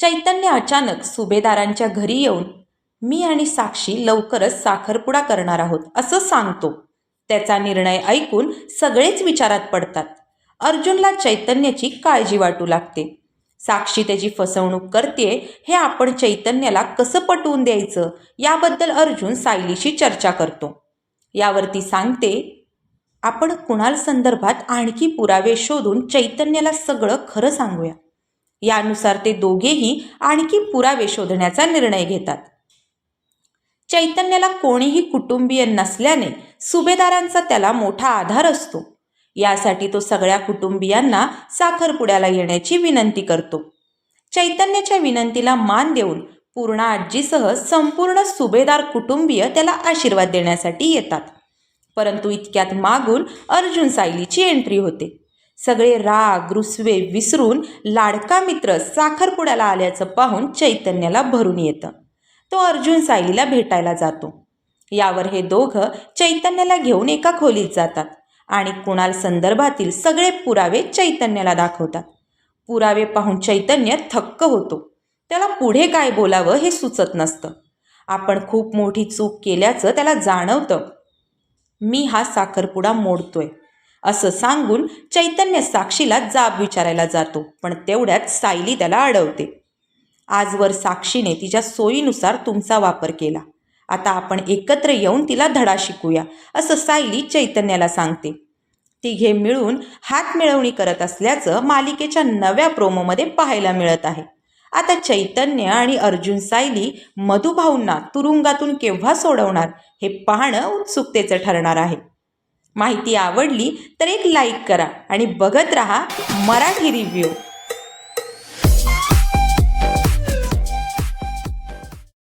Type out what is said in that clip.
चैतन्य अचानक सुभेदारांच्या घरी येऊन मी आणि साक्षी लवकरच साखरपुडा करणार आहोत असं सांगतो. त्याचा निर्णय ऐकून सगळेच विचारात पडतात. अर्जुनला चैतन्याची काळजी वाटू लागते. साक्षी त्याची फसवणूक करते हे आपण चैतन्याला कसं पटवून द्यायचं? याबद्दल अर्जुन सायलीशी चर्चा करतो. यावरती सांगते आपण कुणाल संदर्भात आणखी पुरावे शोधून चैतन्याला सगळं खरं सांगूया. यानुसार ते दोघेही आणखी पुरावे शोधण्याचा निर्णय घेतात. चैतन्याला कोणीही कुटुंबीय नसल्याने सुभेदारांचा त्याला मोठा आधार असतो. यासाठी तो सगळ्या कुटुंबियांना साखरपुड्याला येण्याची विनंती करतो. चैतन्याच्या विनंतीला मान देऊन पूर्णा आजीसह संपूर्ण सुभेदार कुटुंबीय त्याला आशीर्वाद देण्यासाठी येतात. परंतु इतक्यात मागून अर्जुन सायलीची एंट्री होते. सगळे राग रुसवे विसरून लाडका मित्र साखरपुड्याला आल्याचं पाहून चैतन्याला भरून येतं. तो अर्जुन साईला भेटायला जातो. यावर हे दोघं चैतन्याला घेऊन एका खोलीत जातात आणि कुणाल संदर्भातील सगळे पुरावे चैतन्याला दाखवतात. पुरावे पाहून चैतन्य थक्क होतो. त्याला पुढे काय बोलावं हे सुचत नसतं. आपण खूप मोठी चूक केल्याचं त्याला जाणवतं. मी हा साखरपुडा मोडतोय. असं सांगून चैतन्य साक्षीला जाब विचारायला जातो पण तेवढ्यात सायली त्याला अडवते. आजवर साक्षीने तिच्या सोयीनुसार तुमचा वापर केला. आता आपण एकत्र येऊन तिला धडा शिकूया असं सायली चैतन्याला सांगते. तिघे मिळून हात मिळवणी करत असल्याचं मालिकेच्या नव्या प्रोमोमध्ये पाहायला मिळत आहे. आता चैतन्य आणि अर्जुन सायली मधुभाऊंना तुरुंगातून केव्हा सोडवणार हे पाहणं उत्सुकतेचं ठरणार आहे. माहिती आवडली तर एक लाईक करा आणि बघत रहा मराठी रिव्ह्यू